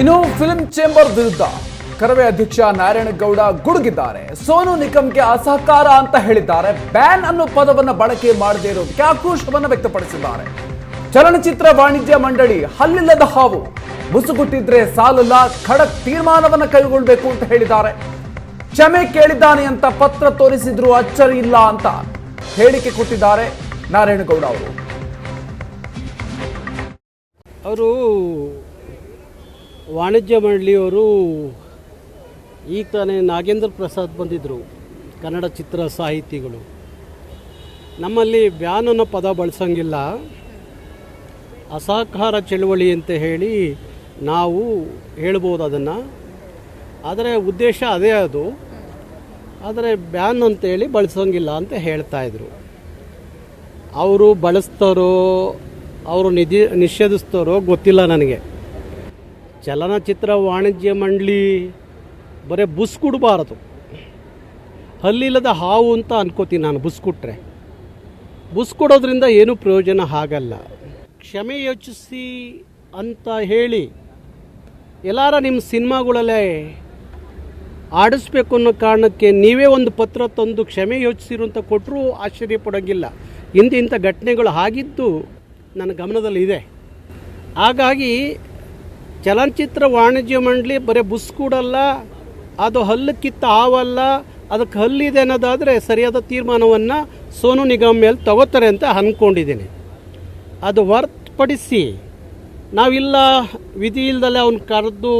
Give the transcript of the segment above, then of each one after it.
ಇನ್ನು film chamber ವಿರುದ್ಧ ಕರವೇ ಅಧ್ಯಕ್ಷ ನಾರಾಯಣಗೌಡ ಗುಡುಗಿದ್ದಾರೆ. ಸೋನು ನಿಗಮ್ಗೆ ಅಸಹಕಾರ ಅಂತ ಹೇಳಿದ್ದಾರೆ. ಬ್ಯಾನ್ ಅನ್ನೋ ಪದವನ್ನು ಬಳಕೆ ಮಾಡದೇ ಇರೋದಕ್ಕೆ ಆಕ್ರೋಶವನ್ನ ವ್ಯಕ್ತಪಡಿಸಿದ್ದಾರೆ. ಚಲನಚಿತ್ರ ವಾಣಿಜ್ಯ ಮಂಡಳಿ ಹಲ್ಲಿಲ್ಲದ ಹಾವು. ಮುಸುಗುಟ್ಟಿದ್ರೆ ಸಾಲಲ್ಲ, ಖಡಕ್ ತೀರ್ಮಾನವನ್ನ ಕೈಗೊಳ್ಳಬೇಕು ಅಂತ ಹೇಳಿದ್ದಾರೆ. ಕ್ಷಮೆ ಕೇಳಿದ್ದಾನೆ ಅಂತ ಪತ್ರ ತೋರಿಸಿದ್ರು ಅಚ್ಚರಿ ಇಲ್ಲ ಅಂತ ಹೇಳಿಕೆ ಕೊಟ್ಟಿದ್ದಾರೆ ನಾರಾಯಣಗೌಡ ಅವರು. ಅವರು ವಾಣಿಜ್ಯ ಮಂಡಳಿಯವರು ಈಗ ತಾನೇ ನಾಗೇಂದ್ರ ಪ್ರಸಾದ್ ಬಂದಿದ್ದರು ಕನ್ನಡ ಚಿತ್ರ ಸಾಹಿತಿಗಳು. ನಮ್ಮಲ್ಲಿ ಬ್ಯಾನ್ ಅನ್ನೋ ಪದ ಬಳಸಂಗಿಲ್ಲ. ಅಸಹಕಾರ ಚಳುವಳಿ ಅಂತ ಹೇಳಿ ನಾವು ಹೇಳ್ಬೋದು ಅದನ್ನು. ಆದರೆ ಉದ್ದೇಶ ಅದೇ ಅದು. ಆದರೆ ಬ್ಯಾನ್ ಅಂತೇಳಿ ಬಳಸೋಂಗಿಲ್ಲ ಅಂತ ಹೇಳ್ತಾ ಇದ್ರು. ಅವರು ಬಳಸ್ತಾರೋ, ಅವರು ನಿಧಿ ನಿಷೇಧಿಸ್ತಾರೋ ಗೊತ್ತಿಲ್ಲ ನನಗೆ. ಚಲನಚಿತ್ರ ವಾಣಿಜ್ಯ ಮಂಡಳಿ ಬರೀ ಬುಸ್ ಕೊಡಬಾರದು ಹಲ್ಲಿಲ್ಲದ ಹಾವು ಅಂತ ಅನ್ಕೋತೀನಿ ನಾನು ಬುಸ್ ಕೊಟ್ಟರೆ ಬುಸ್ ಕೊಡೋದ್ರಿಂದ ಏನೂ ಪ್ರಯೋಜನ ಆಗಲ್ಲ ಕ್ಷಮೆ ಯೋಚಿಸಿ ಅಂತ ಹೇಳಿ ಎಲ್ಲಾರ ನಿಮ್ಮ ಸಿನಿಮಾಗಳಲ್ಲೇ ಆಡಿಸ್ಬೇಕು ಅನ್ನೋ ಕಾರಣಕ್ಕೆ ನೀವೇ ಒಂದು ಪತ್ರ ತಂದು ಕ್ಷಮೆ ಯೋಚಿಸಿರು ಅಂತ ಕೊಟ್ಟರೂ ಆಶ್ಚರ್ಯ ಪಡೋಂಗಿಲ್ಲ. ಇಂಥ ಘಟನೆಗಳು ಆಗಿದ್ದು ನನ್ನ ಗಮನದಲ್ಲಿ ಇದೆ ಹಾಗಾಗಿ ಚಲನಚಿತ್ರ ವಾಣಿಜ್ಯ ಮಂಡಳಿ ಬರೀ ಬುಸ್ ಕೂಡಲ್ಲ, ಅದು ಹಲ್ಲು ಕಿತ್ತ ಹಾವಲ್ಲ, ಅದಕ್ಕೆ ಹಲ್ಲಿದೆ ಅನ್ನೋದಾದರೆ ಸರಿಯಾದ ತೀರ್ಮಾನವನ್ನು ಸೋನು ನಿಗಮ್ ಮೇಲೆ ತಗೋತಾರೆ ಅಂತ ಅಂದ್ಕೊಂಡಿದ್ದೀನಿ ಅದು ಹೊರತುಪಡಿಸಿ ನಾವಿಲ್ಲ, ವಿಧಿ ಇಲ್ದಲೆ ಅವನು ಕರೆದು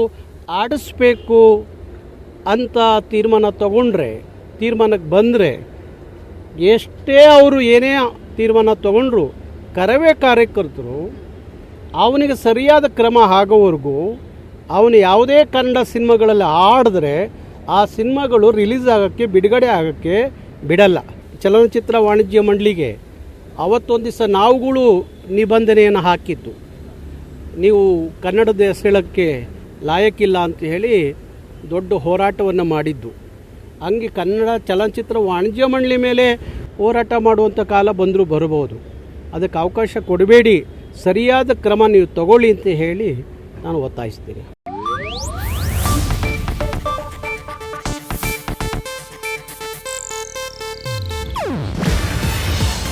ಆಡಿಸ್ಬೇಕು ಅಂತ ತೀರ್ಮಾನ ತಗೊಂಡ್ರೆ, ತೀರ್ಮಾನಕ್ಕೆ ಬಂದರೆ ಎಷ್ಟೇ ಅವರು ಏನೇ ತೀರ್ಮಾನ ತಗೊಂಡ್ರು, ಕರವೇ ಕಾರ್ಯಕರ್ತರು ಅವನಿಗೆ ಸರಿಯಾದ ಕ್ರಮ ಆಗೋವರೆಗೂ ಅವನು ಯಾವುದೇ ಕನ್ನಡ ಸಿನಿಮಾಗಳಲ್ಲಿ ಆಡಿದ್ರೆ ಆ ಸಿನಿಮಾಗಳು ರಿಲೀಸ್ ಆಗೋಕ್ಕೆ, ಬಿಡುಗಡೆ ಆಗೋಕ್ಕೆ ಬಿಡಲ್ಲ. ಚಲನಚಿತ್ರ ವಾಣಿಜ್ಯ ಮಂಡಳಿಗೆ ಅವತ್ತೊಂದು ದಿವಸ ನಾವುಗಳು ನಿಬಂಧನೆಯನ್ನು ಹಾಕಿದ್ದು. ನೀವು ಕನ್ನಡದ ಹೆಸಳಕ್ಕೆ ಲಾಯಕ್ಕಿಲ್ಲ ಅಂತ ಹೇಳಿ ದೊಡ್ಡ ಹೋರಾಟವನ್ನು ಮಾಡಿದ್ದು. ಹಂಗೆ ಕನ್ನಡ ಚಲನಚಿತ್ರ ವಾಣಿಜ್ಯ ಮಂಡಳಿ ಮೇಲೆ ಹೋರಾಟ ಮಾಡುವಂಥ ಕಾಲ ಬಂದರೂ ಬರಬಹುದು. ಅದಕ್ಕೆ ಅವಕಾಶ ಕೊಡಬೇಡಿ. ಸರಿಯಾದ ಕ್ರಮ ನೀವು ತಗೊಳ್ಳಿ ಅಂತ ಹೇಳಿ ನಾನು ಒತ್ತಾಯಿಸ್ತೀನಿ.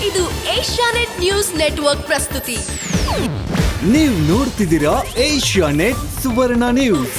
ಇದು ಏಷ್ಯಾನೆಟ್ ನ್ಯೂಸ್ ನೆಟ್ವರ್ಕ್ ಪ್ರಸ್ತುತಿ. ನೀವು ನೋಡ್ತಿದ್ದೀರಾ ಏಷ್ಯಾ ನೆಟ್ ಸುವರ್ಣ ನ್ಯೂಸ್.